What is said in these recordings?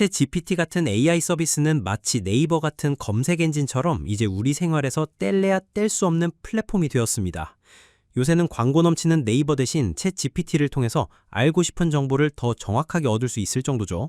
챗 GPT 같은 AI 서비스는 마치 네이버 같은 검색 엔진처럼 이제 우리 생활에서 뗄래야 뗄 수 없는 플랫폼이 되었습니다. 요새는 광고 넘치는 네이버 대신 챗 GPT를 통해서 알고 싶은 정보를 더 정확하게 얻을 수 있을 정도죠.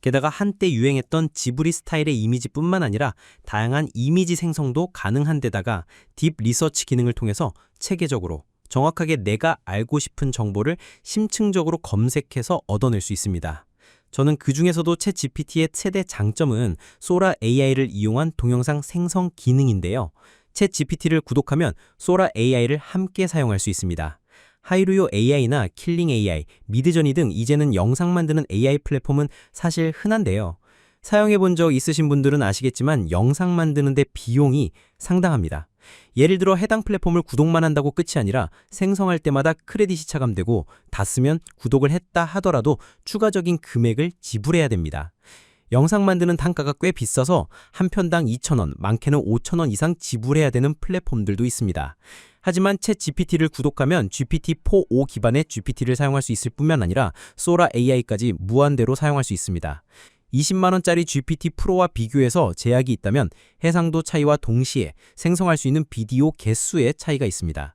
게다가 한때 유행했던 지브리 스타일의 이미지뿐만 아니라 다양한 이미지 생성도 가능한 데다가 딥 리서치 기능을 통해서 체계적으로 정확하게 내가 알고 싶은 정보를 심층적으로 검색해서 얻어낼 수 있습니다. 저는 그 중에서도 챗 GPT의 최대 장점은 소라 AI를 이용한 동영상 생성 기능인데요. 챗 GPT를 구독하면 소라 AI를 함께 사용할 수 있습니다. 하이루요 AI나 킬링 AI, 미드저니 등 이제는 영상 만드는 AI 플랫폼은 사실 흔한데요. 사용해 본 적 있으신 분들은 아시겠지만 영상 만드는데 비용이 상당합니다. 예를 들어 해당 플랫폼을 구독만 한다고 끝이 아니라 생성할 때마다 크레딧이 차감되고 다 쓰면 구독을 했다 하더라도 추가적인 금액을 지불해야 됩니다. 영상 만드는 단가가 꽤 비싸서 한 편당 2,000원, 많게는 5,000원 이상 지불해야 되는 플랫폼들도 있습니다. 하지만 챗 GPT를 구독하면 GPT-4o 기반의 GPT를 사용할 수 있을 뿐만 아니라 소라 AI까지 무한대로 사용할 수 있습니다. 20만원짜리 GPT 프로와 비교해서 제약이 있다면 해상도 차이와 동시에 생성할 수 있는 비디오 개수의 차이가 있습니다.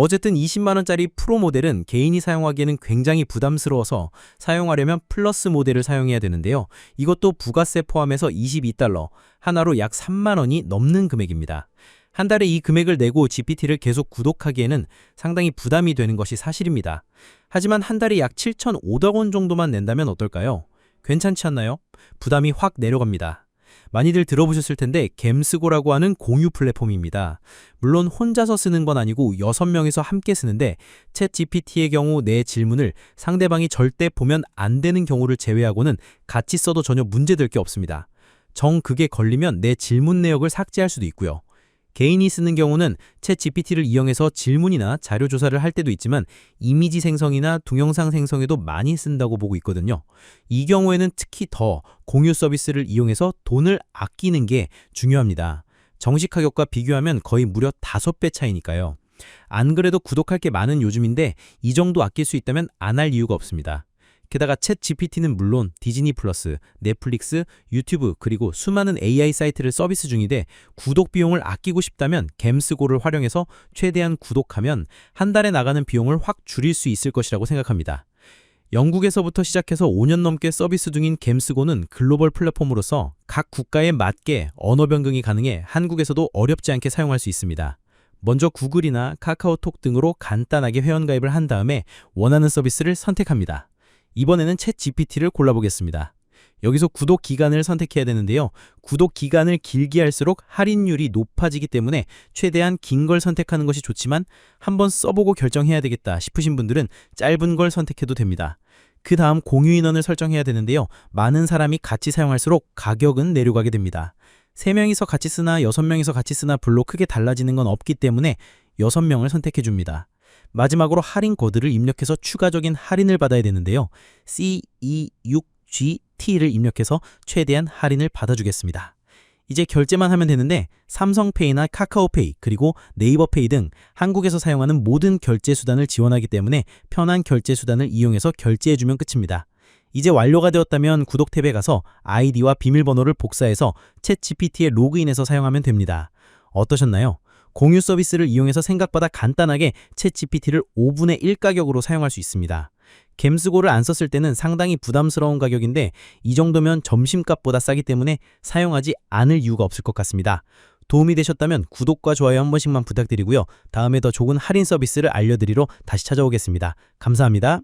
어쨌든 20만원짜리 프로 모델은 개인이 사용하기에는 굉장히 부담스러워서 사용하려면 플러스 모델을 사용해야 되는데요. 이것도 부가세 포함해서 22달러, 하나로 약 3만원이 넘는 금액입니다. 한 달에 이 금액을 내고 GPT를 계속 구독하기에는 상당히 부담이 되는 것이 사실입니다. 하지만 한 달에 약 7,500원 원 정도만 낸다면 어떨까요? 괜찮지 않나요? 부담이 확 내려갑니다. 많이들 들어보셨을 텐데 겜스고라고 하는 공유 플랫폼입니다. 물론 혼자서 쓰는 건 아니고 6명이서 함께 쓰는데 챗 GPT의 경우 내 질문을 상대방이 절대 보면 안 되는 경우를 제외하고는 같이 써도 전혀 문제될 게 없습니다. 정 그게 걸리면 내 질문 내역을 삭제할 수도 있고요. 개인이 쓰는 경우는 챗 GPT를 이용해서 질문이나 자료 조사를 할 때도 있지만 이미지 생성이나 동영상 생성에도 많이 쓴다고 보고 있거든요. 이 경우에는 특히 더 공유 서비스를 이용해서 돈을 아끼는 게 중요합니다. 정식 가격과 비교하면 거의 무려 5배 차이니까요. 안 그래도 구독할 게 많은 요즘인데 이 정도 아낄 수 있다면 안 할 이유가 없습니다. 게다가 챗 GPT는 물론 디즈니 플러스, 넷플릭스, 유튜브 그리고 수많은 AI 사이트를 서비스 중인데 구독 비용을 아끼고 싶다면 겜스고를 활용해서 최대한 구독하면 한 달에 나가는 비용을 확 줄일 수 있을 것이라고 생각합니다. 영국에서부터 시작해서 5년 넘게 서비스 중인 겜스고는 글로벌 플랫폼으로서 각 국가에 맞게 언어 변경이 가능해 한국에서도 어렵지 않게 사용할 수 있습니다. 먼저 구글이나 카카오톡 등으로 간단하게 회원가입을 한 다음에 원하는 서비스를 선택합니다. 이번에는 챗 GPT를 골라보겠습니다. 여기서 구독 기간을 선택해야 되는데요. 구독 기간을 길게 할수록 할인율이 높아지기 때문에 최대한 긴 걸 선택하는 것이 좋지만 한번 써보고 결정해야 되겠다 싶으신 분들은 짧은 걸 선택해도 됩니다. 그 다음 공유 인원을 설정해야 되는데요. 많은 사람이 같이 사용할수록 가격은 내려가게 됩니다. 3명이서 같이 쓰나 6명이서 같이 쓰나 별로 크게 달라지는 건 없기 때문에 6명을 선택해 줍니다. 마지막으로 할인 코드를 입력해서 추가적인 할인을 받아야 되는데요. CE6GT를 입력해서 최대한 할인을 받아주겠습니다. 이제 결제만 하면 되는데 삼성페이나 카카오페이 그리고 네이버페이 등 한국에서 사용하는 모든 결제 수단을 지원하기 때문에 편한 결제 수단을 이용해서 결제해주면 끝입니다. 이제 완료가 되었다면 구독 탭에 가서 아이디와 비밀번호를 복사해서 챗 GPT에 로그인해서 사용하면 됩니다. 어떠셨나요? 공유 서비스를 이용해서 생각보다 간단하게 챗 GPT를 5분의 1 가격으로 사용할 수 있습니다. 겜스고를 안 썼을 때는 상당히 부담스러운 가격인데 이 정도면 점심값보다 싸기 때문에 사용하지 않을 이유가 없을 것 같습니다. 도움이 되셨다면 구독과 좋아요 한 번씩만 부탁드리고요. 다음에 더 좋은 할인 서비스를 알려드리러 다시 찾아오겠습니다. 감사합니다.